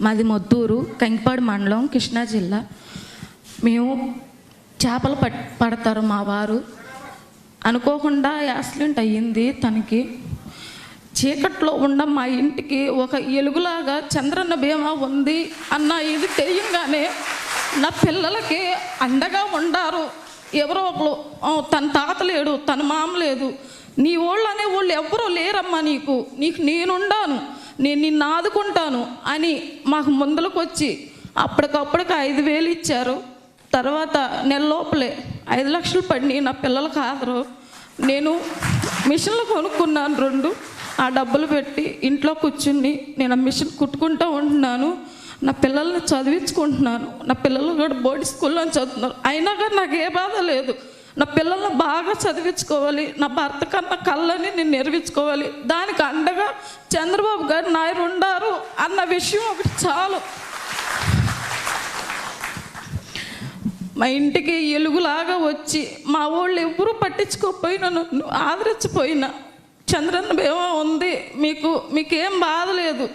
మాది మొద్దూరు కంకిపాడు మండలం కృష్ణా జిల్లా. మేము చేపలు పట్ పడతారు మా వారు. అనుకోకుండా యాక్సిడెంట్ అయ్యింది తనకి. చీకట్లో ఉన్న మా ఇంటికి ఒక ఎలుగులాగా చంద్రన్న భీమా ఉంది అన్న ఇది తెలియంగానే నా పిల్లలకి అండగా ఉండారు. ఎవరో ఒకరు తన తాత లేడు తన మామ లేదు. నీ వాళ్ళు అనే వాళ్ళు ఎవరో లేరమ్మా నీకు. నీకు నేనుండాను. నేను నిన్ను ఆదుకుంటాను అని మాకు ముందలకు వచ్చి అప్పటికప్పటికి ఐదు వేలు ఇచ్చారు. తర్వాత నెల లోపలే ఐదు లక్షలు పడినాయి నా పిల్లలకు ఆదరు. నేను మిషన్లు కొనుక్కున్నాను రెండు. ఆ డబ్బులు పెట్టి ఇంట్లో కూర్చుని నేను ఆ మిషన్ కుట్టుకుంటూ ఉంటున్నాను. నా పిల్లల్ని చదివించుకుంటున్నాను. నా పిల్లలు కూడా బోర్డు స్కూల్లో చదువుతున్నారు. అయినా కానీ నాకు ఏ బాధ లేదు. నా పిల్లల్ని బాగా చదివించుకోవాలి నా భర్త కన్నా కళ్ళని నేను నెరవేర్చుకోవాలి. దానికి అండగా చంద్రబాబు గారు నాయరు ఉండారు అన్న విషయం ఒకటి చాలు. మా ఇంటికి ఎలుగులాగా వచ్చి మా వాళ్ళు ఎవ్వరూ పట్టించుకోకపోయినా నన్ను ఆదరించిపోయినా. చంద్రన్న భీమా ఉంది మీకు మీకేం బాధ లేదు.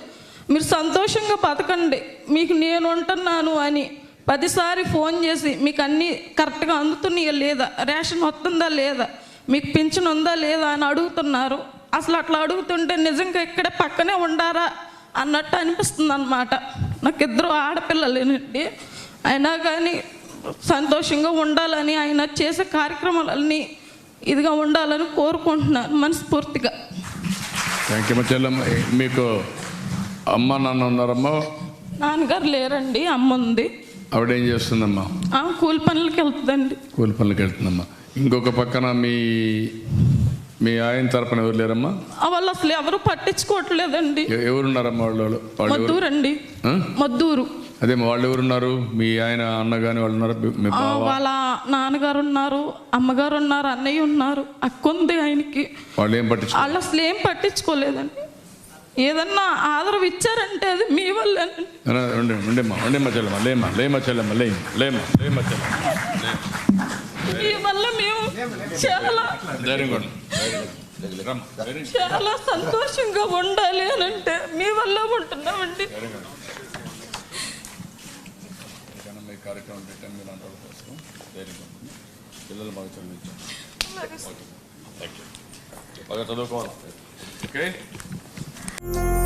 మీరు సంతోషంగా బతకండి మీకు నేను ఉంటున్నాను అని పదిసారి ఫోన్ చేసి మీకు అన్నీ కరెక్ట్గా అందుతున్నాయా లేదా? రేషన్ వస్తుందా లేదా? మీకు పింఛన్ ఉందా లేదా అని అడుగుతున్నారు. అసలు అట్లా అడుగుతుంటే నిజంగా ఇక్కడ పక్కనే ఉండారా అన్నట్టు అనిపిస్తుంది అనమాట నాకు ఇద్దరు ఆడపిల్లలేనండి. అయినా కానీ సంతోషంగా ఉండాలని ఆయన చేసే కార్యక్రమాలన్నీ ఇదిగా ఉండాలని కోరుకుంటున్నాను మనస్ఫూర్తిగా. థ్యాంక్ యూ చెల్లమ్మ మీకు అమ్మ నాన్న ఉన్నారమ్మా? నాన్నగారు లేరండి అమ్మ ఉంది ఆవిడ ఏం చేస్తుందమ్మా? ఆ కూలి పనులకి వెళ్తుందండి. కూలి పనులకు వెళ్తుందమ్మా. ఇంకొక పక్కన మీ మీ ఆయన తరపున ఎవరు లేరమ్మా? వాళ్ళు అసలు ఎవరు పట్టించుకోవట్లేదండి. ఎవరున్నారమ్మా వాళ్ళు మద్దూరండి. ఆ? మద్దూరు. అదే వాళ్ళు ఎవరున్నారు? మీ ఆయన అన్న కానీ వాళ్ళు ఉన్నారు? వాళ్ళ నాన్నగారు ఉన్నారు అమ్మగారు ఉన్నారు అన్నయ్య ఉన్నారు అక్క ఉంది ఆయనకి. వాళ్ళు ఏం పట్టించు వాళ్ళు అసలు ఏం పట్టించుకోలేదండి. ఏదన్నా ఆదరవు ఇచ్చారంటే అది మీ ఉండే ఉండేమ్మా ఉండేమ్మా చెల్లమ్మ లేమ్మా లేమ్మా చెల్లమ్మ లేమ్మా లేమ్మా లేమ్మా చెల్లమ్మ మీ వల్ల మేము చాలా సంతోషంగా ఉండాలి అని అంటే మీ వల్ల ఉంటున్నామండి. ఎక్కడన్నా మీ కార్యక్రమం పెట్టాను మీరు అంటే కోసం ధైర్యంగా ఉండు. పిల్లలు బాగా చదివించాను బాగా చదువుకోవాలి. ఓకే. Thank you.